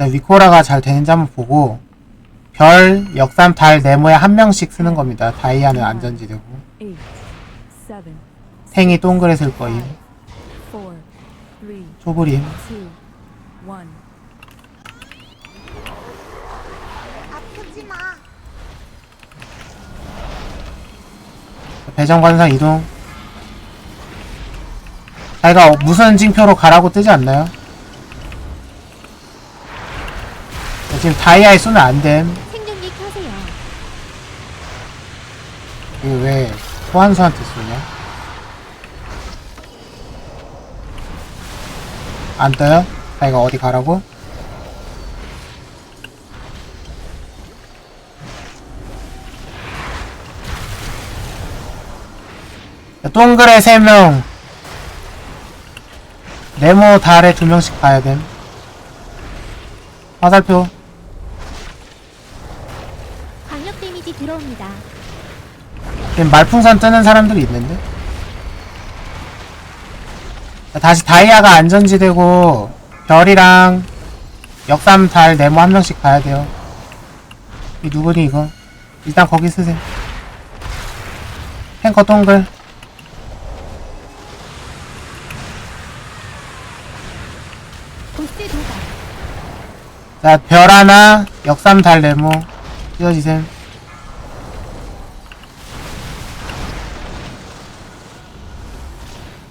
위코라가 잘 되는지 한번 보고 별, 역삼, 달, 네모에 한 명씩 쓰는 겁니다. 다이아는 seven, 생이 동그래 쓸 거임 마. 배정관상 이동 자기가 어- 무슨 징표로 가라고 뜨지 않나요? 지금 다이아에 쏘면 안됨 생존기 켜세요. 이거 왜 소환수한테 쏘냐? 안 떠요? 자기가 어디 가라고? 동글에 3명 네모 달에 2명씩 가야 됨 화살표 강력 데미지 들어옵니다. 지금 말풍선 뜨는 사람들이 있는데? 다시 다이아가 안전지되고 별이랑 역삼 달 네모 한 명씩 가야 돼요. 이 누구니 이거? 일단 거기 쓰세요. 탱커 동글. 자 별 하나 역삼 달 네모 띄워지셈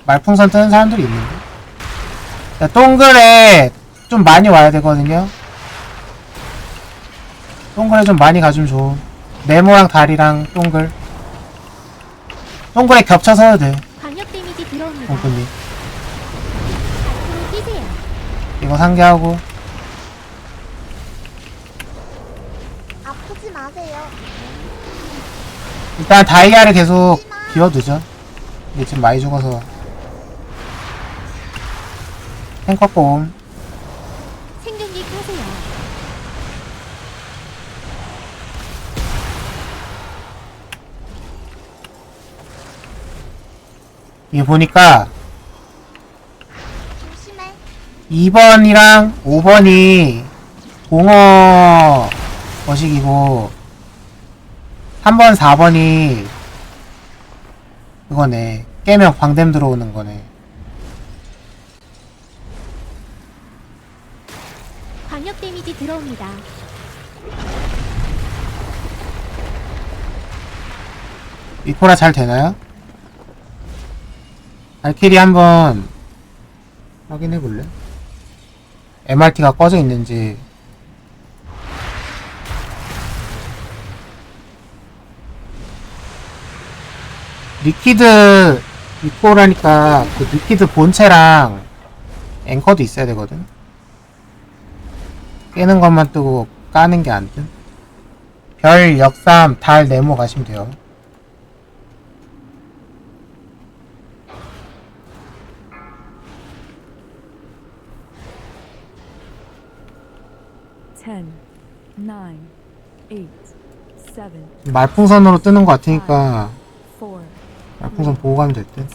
말풍선 뜨는 사람들이 있는데 자 동글에 좀 많이 와야 되거든요 동글에 좀 많이 가주면 좋음 네모랑 달이랑 동글 동글에 겹쳐서 해도 돼 강력 데미지 들어옵니다. 동글님 앞으로 뛰세요. 이거 상기하고 아프지 마세요. 일단 다이아를 계속 비워두죠. 근데 지금 많이 죽어서. 탱커 꼼. 생존기 켜세요. 이게 보니까 조심해. 2번이랑 5번이 공어 거식이고 3번, 4번이 그거네. 깨면 광댐 들어오는 거네. 들어옵니다. 이코라 잘 되나요? 알키리 한번 확인해 볼래? MRT가 꺼져 있는지 리퀴드 이코라니까 그 리퀴드 본체랑 앵커도 있어야 되거든 깨는 것만 뜨고 까는 게 안 뜸. 별, 역삼, 달, 네모 가시면 돼요. 말풍선으로 뜨는 것 같으니까 말풍선 보고 가면 될 듯.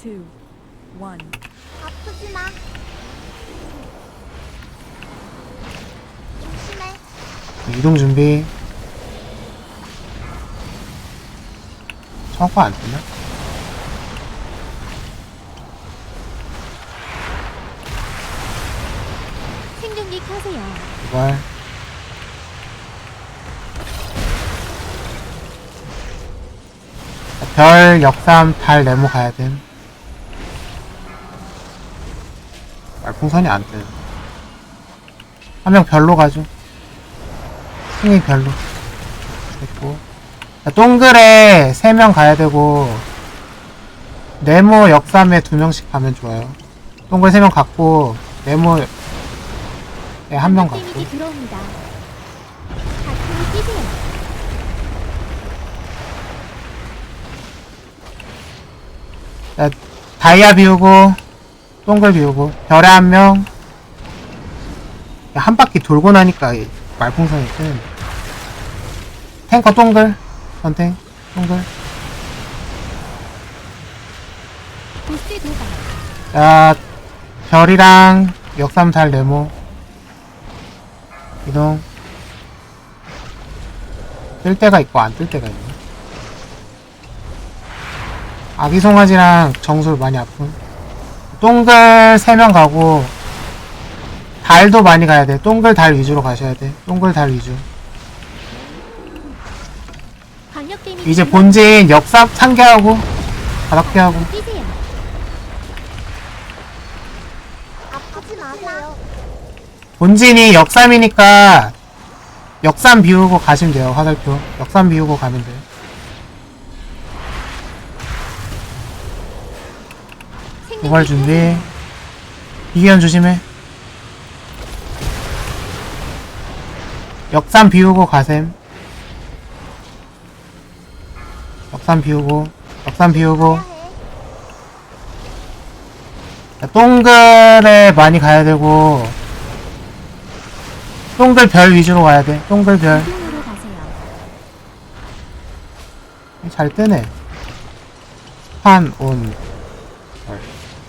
이동 준비. 청구 안 뜨나? 생존기 켜세요. 이걸 별, 역삼, 달, 네모 가야 됨. 말풍선이 안 뜨. 한명 별로 가죠. 승희 별로. 됐고. 자, 동글에 세명 가야 되고, 네모, 역삼에 두 명씩 가면 좋아요. 동글 세명 갖고, 네모에 한명 강력 갖고. 데미지 들어옵니다. 앞으로 뛰세요. 자, 다이아 비우고 동글 비우고 별에 한 명. 한 바퀴 돌고 나니까 이 말풍선이 뜨는데. 탱커 동글. 보스 도발. 자 별이랑 역삼 달 네모. 이동. 뜰 때가 있고 안 뜰 때가 있네. 아기 송아지랑 정술 많이 아픈. 동글 3명 가고 달도 많이 가야 돼. 동글 달 위주로 가셔야 돼. 동글 달 위주. 이제 본진 역삼 상계하고 바닥 피하고 뛰세요. 아프지 마세요. 본진이 역삼이니까 역삼 비우고 가시면 돼요. 화살표. 역삼 비우고 가면 돼요. 도발 준비. 이기현 조심해. 역삼 비우고 가셈. 역삼 비우고, 역삼 비우고. 자, 동글에 많이 가야 되고, 동글 별 위주로 가야 돼. 동글 별. 이동으로 가세요. 잘 뜨네. 한, 온,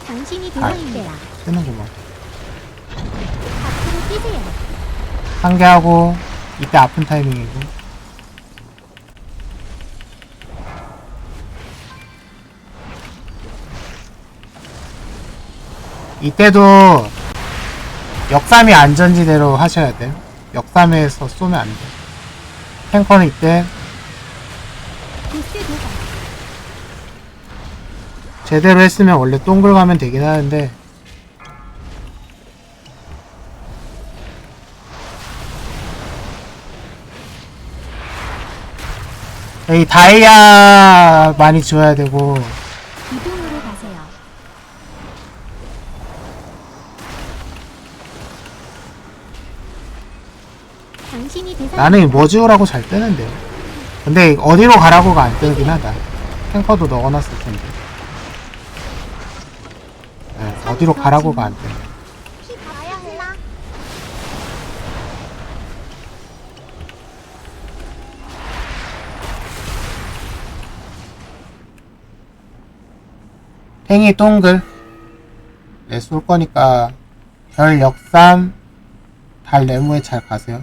당신이 아. 뜨는구만. 뛰세요. 상계하고, 이때 아픈 타이밍이고. 이때도 역삼이 안전지대로 하셔야 돼. 역삼에서 쏘면 안 돼. 탱커는 이때. 제대로 했으면 원래 동글 가면 되긴 하는데 이 다이아 많이 줘야 되고 이동으로 가세요. 당신이 대상. 나는 뭐 지우라고 잘 뜨는데 근데 어디로 가라고가 안 뜨긴 하다. 탱커도 넣어놨을 텐데. 네, 어디로 가라고가 안 뜨네? 탱이 동글 네, 쏠 거니까 별 역삼 달 네모에 잘 가세요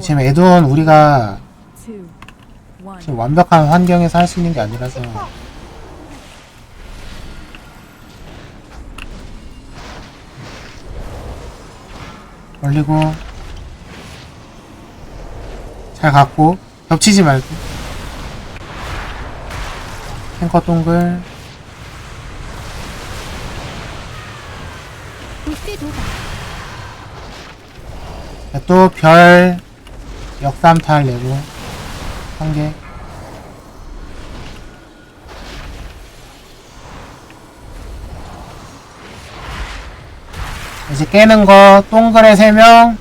지금 애돈 우리가. 지금 완벽한 환경에서 할 수 있는 게 아니라서 올리고 잘 갖고 겹치지 말고 탱커 동글 도발. 또 별 역삼탈 내고 한 개. 이제 깨는 거 동글에 3명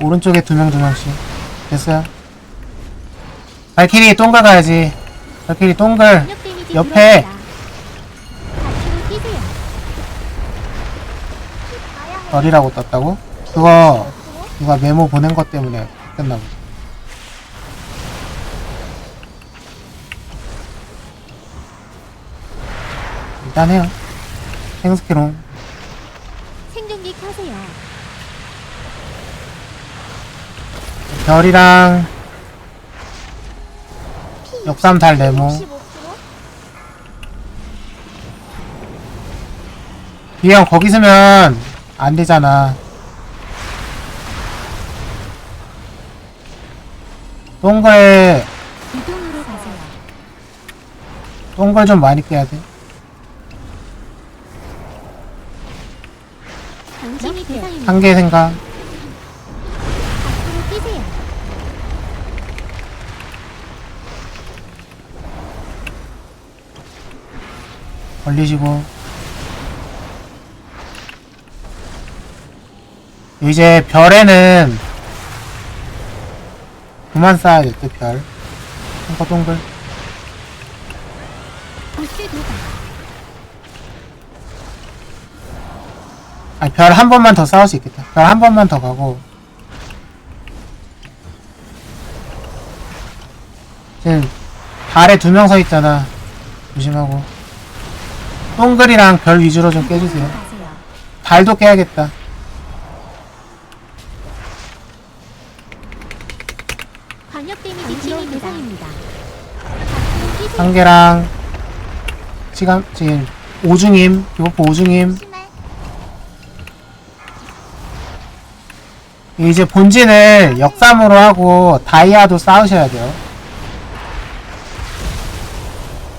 오른쪽에 2명 2명씩. 됐어요? 발키리 동글 가야지. 발키리 동글 옆에. 별이라고 떴다고? 그거 누가 메모 보낸 것 때문에 끝나 보다 일단 해요 생스케롱 생존기 켜세요. 별이랑 역삼 달 네모 65%? 비형 거기 서면 안 되잖아 이동으로 가세요. 동글 좀 많이 깨야 돼 당신이 대상입니다. 한 개 생각 뛰세요. 걸리시고 이제 별에는 그만 쌓아야겠죠 별. 동글 도발. 아니 별 한 번만 더 싸울 수 있겠다. 별 한 번만 더 가고. 지금 달에 두 명 서 있잖아. 조심하고. 동글이랑 별 위주로 좀 깨주세요. 달도 깨야겠다 광역 데미지 진입 대상입니다. 뛰세요. 상계랑 시간 지금 오중임 기버프 오중임 이제 본진을 역삼으로 하고 다이아도 싸우셔야 돼요.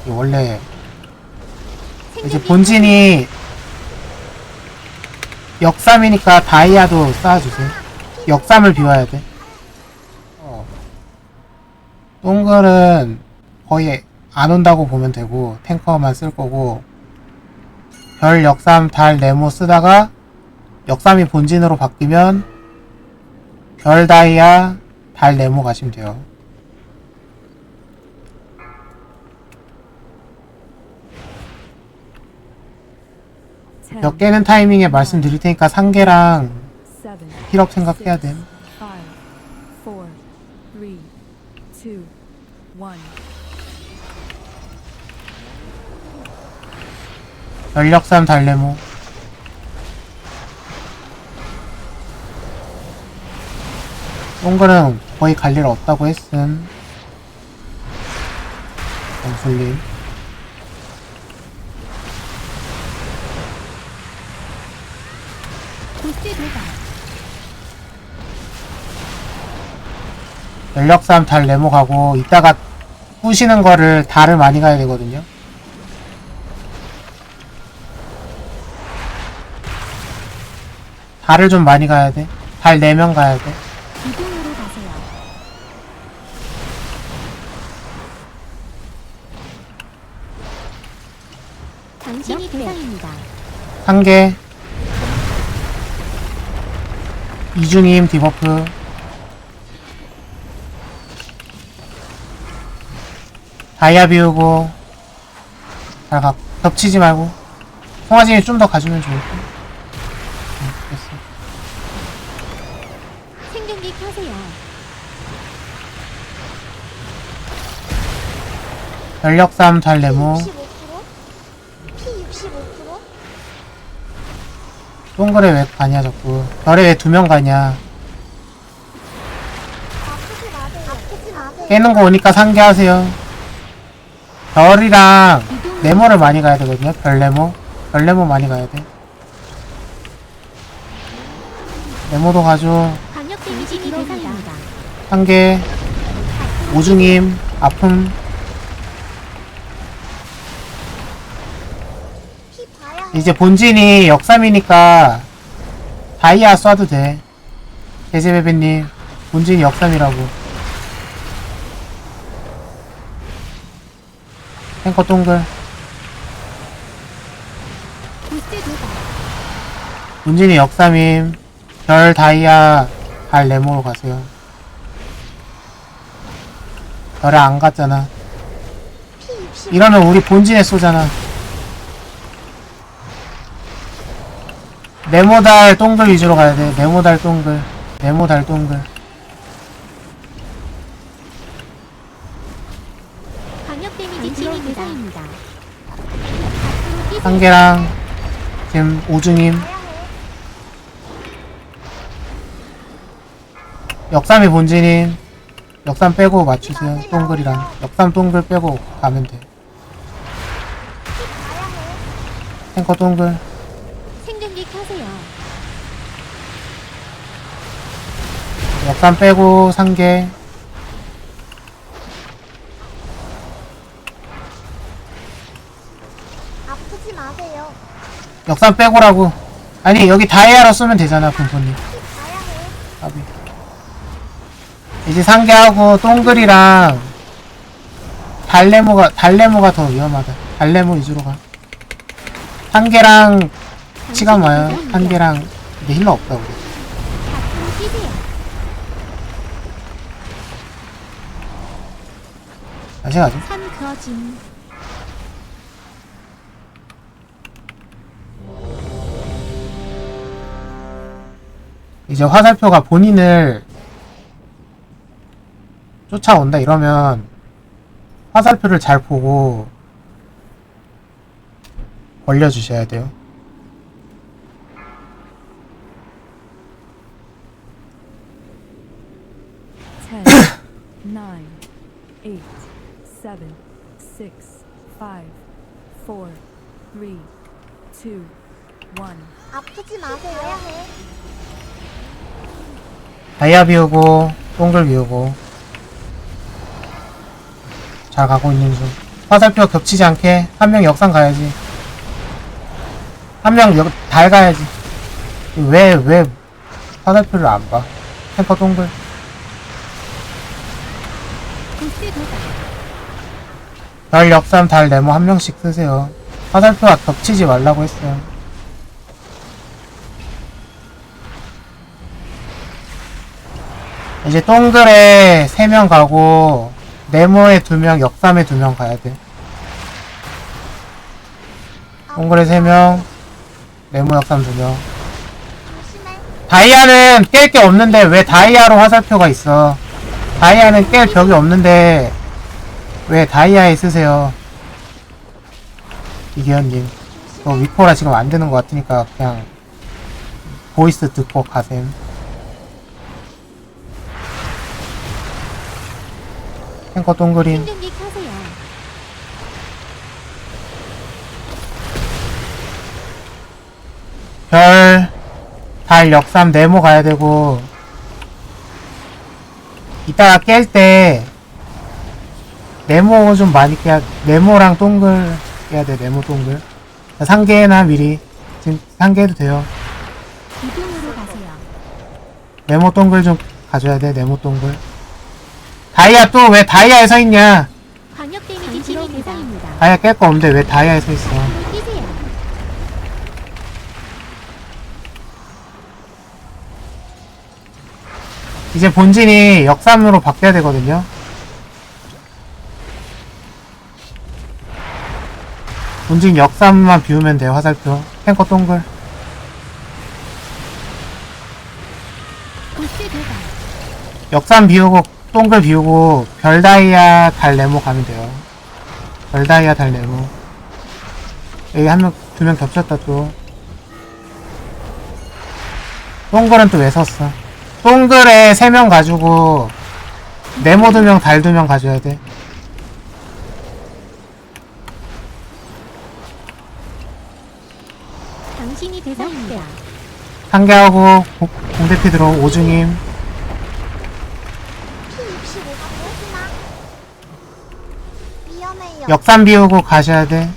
원래 이제 본진이 역삼이니까 다이아도 쌓아주세요. 역삼을 비워야 돼. 어. 동글은 거의 안 온다고 보면 되고 탱커만 쓸 거고 별 역삼 달 네모 쓰다가 역삼이 본진으로 바뀌면 별 다이아 달 네모 가시면 돼요. 몇 개는 타이밍에 말씀드릴 테니까 상계랑 힐업 생각해야 돼. five, four, three, two, one. 전력삼 달레모 동글은 거의 갈 일 없다고 했음. 도발. 전력삼 달레모 가고 이따가 부시는 거를 달을 많이 가야 되거든요 달을 좀 많이 가야 돼달 4명 가야 돼. 이동으로 가세요. 당신이 대상입니다. 상계 이중임 디버프. 다이아 비우고 잘 가, 겹치지 말고. 송아진이 좀 더 가주면 좋을 듯 응, 됐어 생존기 켜세요. 전력삼 잘 네모 65%? P 65%? 동글에 왜 가냐 자꾸 별에 왜 두 명 가냐 아프지 마세요. 아프지 마세요. 깨는 거 오니까 상계하세요 별이랑 네모를 많이 가야 되거든요 별 네모 별 네모 많이 가야 돼 네모도 가죠 광역 데미지 대상입니다. 상계 오중임 아픔 피 봐야 이제 본진이 역삼이니까 다이아 쏴도 돼. 제제베베님 본진이 역삼이라고. 탱커 동글. 본진이 역삼임. 별 다이아 발 네모로 가세요. 별에 안 갔잖아. P 60. 이러면 우리 본진에 쏘잖아 네모달 동글 위주로 가야 돼. 네모달 동글. 네모달 동글. 광역 데미지 진입 대상입니다. 밖으로 뛰세요. 한 개랑 지금 오중임. 역삼이 본진임 역삼 빼고 맞추세요. 동글이랑. 역삼 동글 빼고 가면 돼. 탱커 동글 생존기 켜세요. 역삼 빼고 상계 아프지 마세요. 역삼 빼고라고 아니 여기 다이아로 쏘면 되잖아 분포님 봐야 해. 까비. 이제 상계하고 동글이랑 달레모가 달레모가 더 위험하다. 달레모 위주로 가. 한개랑 시간 와요. 한개랑 이게 힐러 없다 우리. 밖으로 뛰세요. 가죠. 산 그어짐. 이제 화살표가 본인을 쫓아온다 이러면 화살표를 잘 보고 벌려주셔야 돼요. Nine, eight, seven, six, five, four, three, two, one. 아프지 마세요. 다이아 비우고 동글 비우고. 잘 가고 있는 중. 화살표 겹치지 않게 한 명 역상 가야지. 한 명 달 가야지. 왜 왜 화살표를 안봐? 탱커 동글 보스 도착. 별 역삼 달 네모 한 명씩 쓰세요 화살표가 겹치지 말라고 했어요 이제 동글에 3명 가고 네모에 2명 역삼에 2명 가야 돼 동글에 3명 네모 역삼 2명 조심해. 다이아는 깰 게 없는데 왜 다이아로 화살표가 있어? 다이아는 깰 벽이 없는데 왜 다이아에 쓰세요? 이기현님, 저 위코라 지금 안 되는 것 같으니까 그냥 보이스 듣고 가셈. 탱커 동그린 생존기 켜세요. 별, 달, 역삼, 네모 가야 되고, 이따가 깰 때, 네모 좀 많이 깨야, 네모랑 동글 깨야 돼, 네모 동글. 상계나 미리. 지금 상계해도 돼요. 이동으로 가세요. 네모 동글 좀 가져야 돼, 네모 동글. 다이아 또 왜 다이아에 서 있냐? 광역 데미지 진행 대상입니다. 다이아 깰 거 없는데 왜 다이아에 서 있어? 뛰세요. 이제 본진이 역삼으로 바뀌어야 되거든요. 본진 역삼만 비우면 돼요, 화살표. 탱커 동글. 역삼 비우고, 동글 비우고, 별다이아 달 네모 가면 돼요. 별다이아 달 네모. 여기 한 명, 두 명 겹쳤다 또. 동글은 또 왜 섰어? 동글에 세 명 가지고, 네모 두 명, 달 두 명 가져야 돼. 당신이 대상입니다. 상계하고 고- 공대피 들어온 오중임 P65가 보였구나. 위험해요. 역삼 비우고 가셔야 돼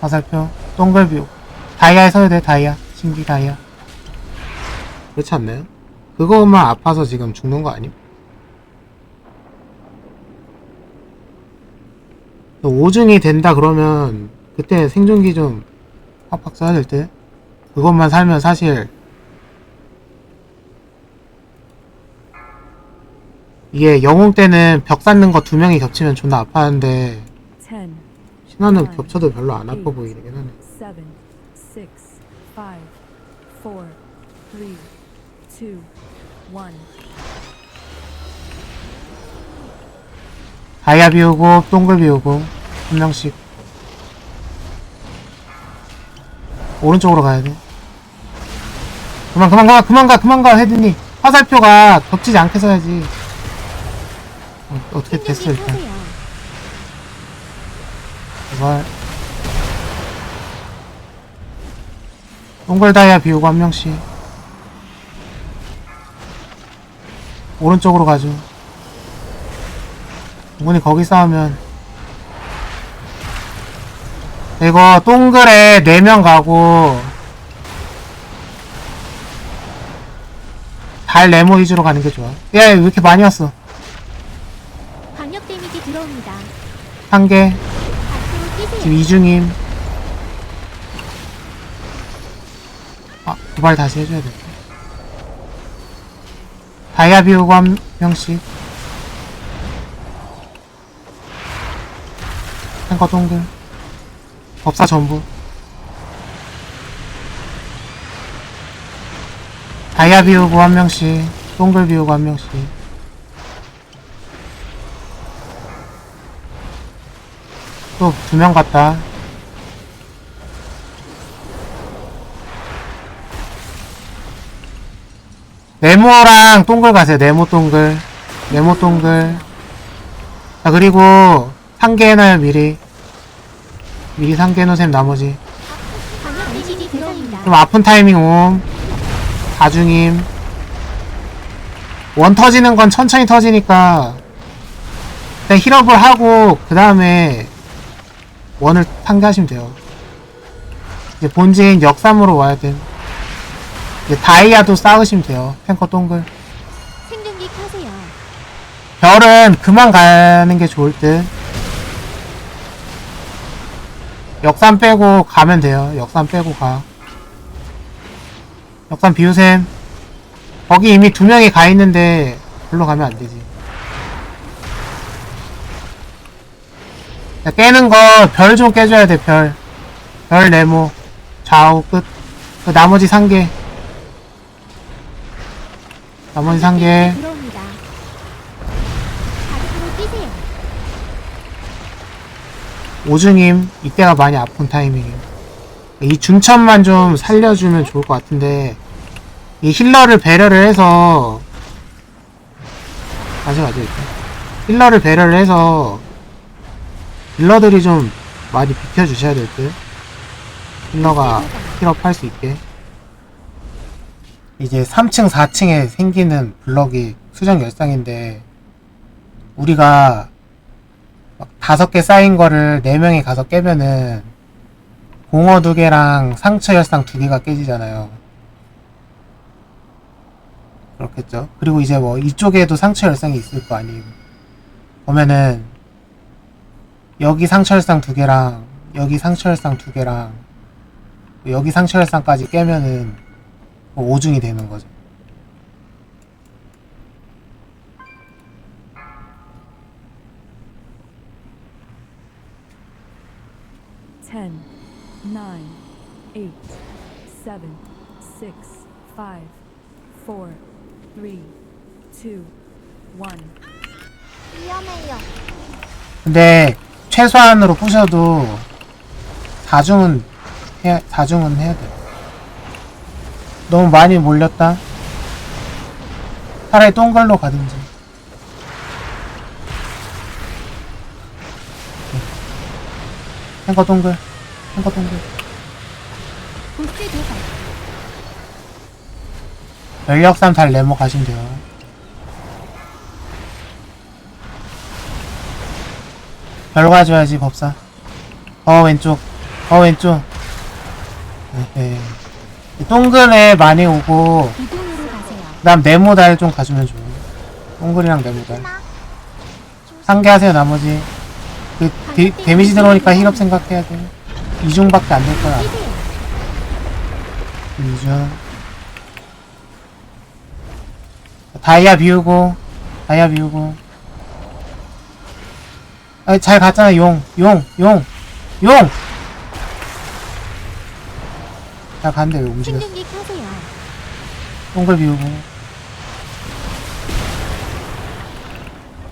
화살표 동글 비우고 다이아에 서야 돼 다이아 신기 다이아 그렇지 않나요? 그거만 아파서 지금 죽는 거 아님? 오중이 된다 그러면 그때 생존기 좀 팍팍 써야 될 때 그것만 살면 사실 이게 영웅 때는 벽 쌓는 거 두 명이 겹치면 존나 아파하는데 신화는 겹쳐도 별로 안 아파 보이긴 하네. 다이아 비우고 동글 비우고 한 명씩 오른쪽으로 가야 돼. 그만 그만 가 그만 가 그만 가 헤드니 화살표가 겹치지 않게 써야지. 어, 어떻게 됐어 일단 켜세요. 이걸 동글 다이아 비우고 한 명씩 오른쪽으로 가죠. 이분이 거기 싸우면 이거 동글에 4명 가고 달 네모 위주로 가는 게 좋아. 야, 왜 이렇게 많이 왔어? 광역 데미지 들어옵니다. 한 개. 지금 이중임. 아, 도발 다시 해줘야 돼. 다이아 비우고 한 명씩. 탱커 동글. 법사 전부. 다이아 비우고 한 명씩 동글 비우고 한 명씩 또 두 명 갔다 네모랑 동글 가세요 네모 동글 네모 동글 자 그리고 상계 해놔요 미리 미리 상계 해놓으셈 나머지. 좀 아픈 타이밍 옴. 다중임. 원 터지는 건 천천히 터지니까 일단 힐업을 하고 그 다음에 원을 상기하시면 돼요. 이제 본진 역삼으로 와야 돼. 이제 다이아도 쌓으시면 돼요. 탱커 동글. 생존기 켜세요. 별은 그만 가는 게 좋을 듯. 역삼 빼고 가면 돼요. 역삼 빼고 가. 역삼 비우셈. 거기 이미 두 명이 가 있는데 별로 가면 안 되지. 자, 깨는 거 별 좀 깨줘야 돼, 별. 별 네모. 좌우 끝. 그 나머지 상계. 나머지 상계. 들어옵니다. 자극으로 뛰세요. 오중임 이때가 많이 아픈 타이밍이에요. 이 중첩만 좀 살려주면 좋을 것 같은데 이 힐러를 배려를 해서 가져가죠 일단 힐러를 배려를 해서 힐러들이 좀 많이 비켜주셔야 될 듯. 힐러가 힐업 할 수 있게 이제 3층 4층에 생기는 블럭이 수정 열상인데 우리가 막 다섯 개 쌓인 거를 네 명이 가서 깨면은 공어 두 개랑 상처 열상 두 개가 깨지잖아요. 그렇겠죠. 그리고 이제 뭐 이쪽에도 상처 열상이 있을 거 아니에요. 보면은 여기 상처 열상 두 개랑 여기 상처 열상 두 개랑 여기 상처 열상까지 깨면은 뭐 오중이 되는 거죠. Ten, nine, eight, seven, six, five, four, three, two, one. 위험해요. 근데 최소한으로 부셔도 4중은 해야 4중은 해야 돼. 너무 많이 몰렸다. 차라리 동글로 가든지. 탱커 동글. 탱커 동글. 보스 도발. 연력삼 달 네모 가시면 돼요. 별 가져야지 법사. 어 왼쪽. 어 왼쪽. 에헤. 동글에 많이 오고 이동으로 가세요. 그다음 네모 달 좀 가주면 좋아. 동글이랑 네모 달. 하나. 상계하세요 나머지. 그 데, 데미지 들어오니까 힐업 생각해야 돼. 이중밖에 안 될 거야. 이중. 다이아 비우고 다이아 비우고. 아, 잘 갔잖아 용, 용, 용, 용. 잘 갔는데 왜 움직였어? 켜세요. 동글 비우고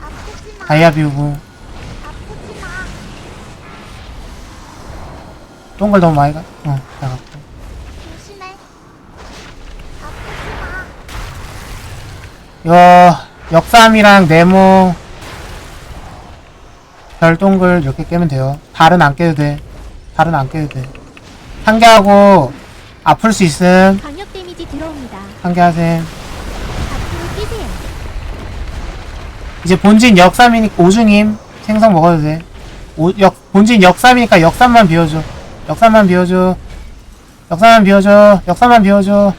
아프지 마. 다이아 비우고 아프지 마. 동글 너무 많이 가. 어, 잘 갔고. 조심해. 아프지 마. 여 역삼이랑 네모 별 동글 이렇게 깨면 돼요. 달은 안 깨도 돼. 달은 안 깨도 돼. 상계하고 아플 수 있음. 방역 데미지 들어옵니다. 상계하셈. 앞으로 뛰세요. 이제 본진 역삼이니까 오중임 생성 먹어도 돼. 오, 역, 본진 역삼이니까 역삼만 비워줘. 역삼만 비워줘. 역삼만 비워줘. 역삼만 비워줘.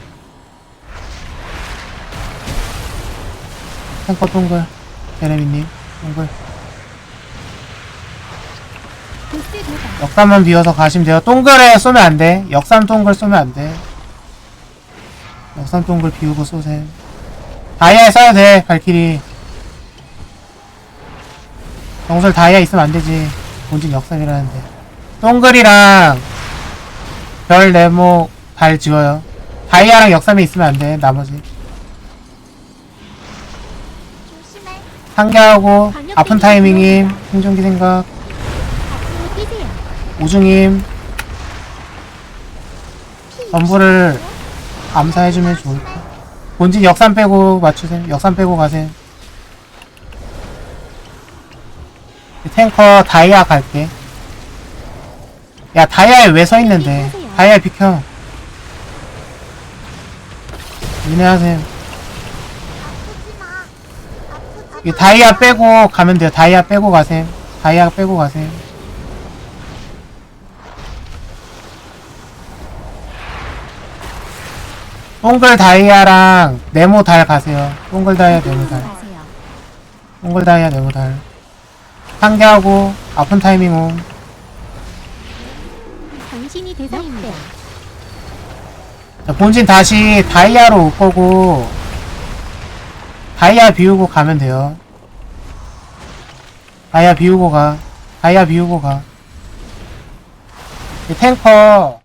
탱커 동글. 제레미님. 동글. 보스 도발. 역삼만 비워서 가시면 돼요. 동글에 쏘면 안 돼. 역삼 동글 쏘면 안 돼. 역삼 동글 비우고 쏘셈. 다이아에 써야 돼, 발키리. 정설 다이아 있으면 안 되지. 본진 역삼이라는데. 동글이랑 별 네모 달 지워요. 다이아랑 역삼에 있으면 안 돼. 나머지. 상계하고 아픈 타이밍임. 생존기 생각. 오중임. 전부를 암사해주면 좋을 듯. 본진 역삼 빼고 맞추세요. 역삼 빼고 가세요. 탱커 다이아 갈게. 야 다이아에 왜 서 있는데? 다이아 비켜. 이 다이아 빼고 가면 돼요. 다이아 빼고 가세요. 다이아 빼고 가세요. 동글 다이아랑 네모 달 가세요. 동글 다이아 네모 달. 동글 다이아 네모 달. 상계하고 아픈 타이밍 옴. 당신이 대상입니다. 자, 본진 다시 다이아로 올 거고 다이아 비우고 가면 돼요. 다이아 비우고 가. 다이아 비우고 가. 이 탱커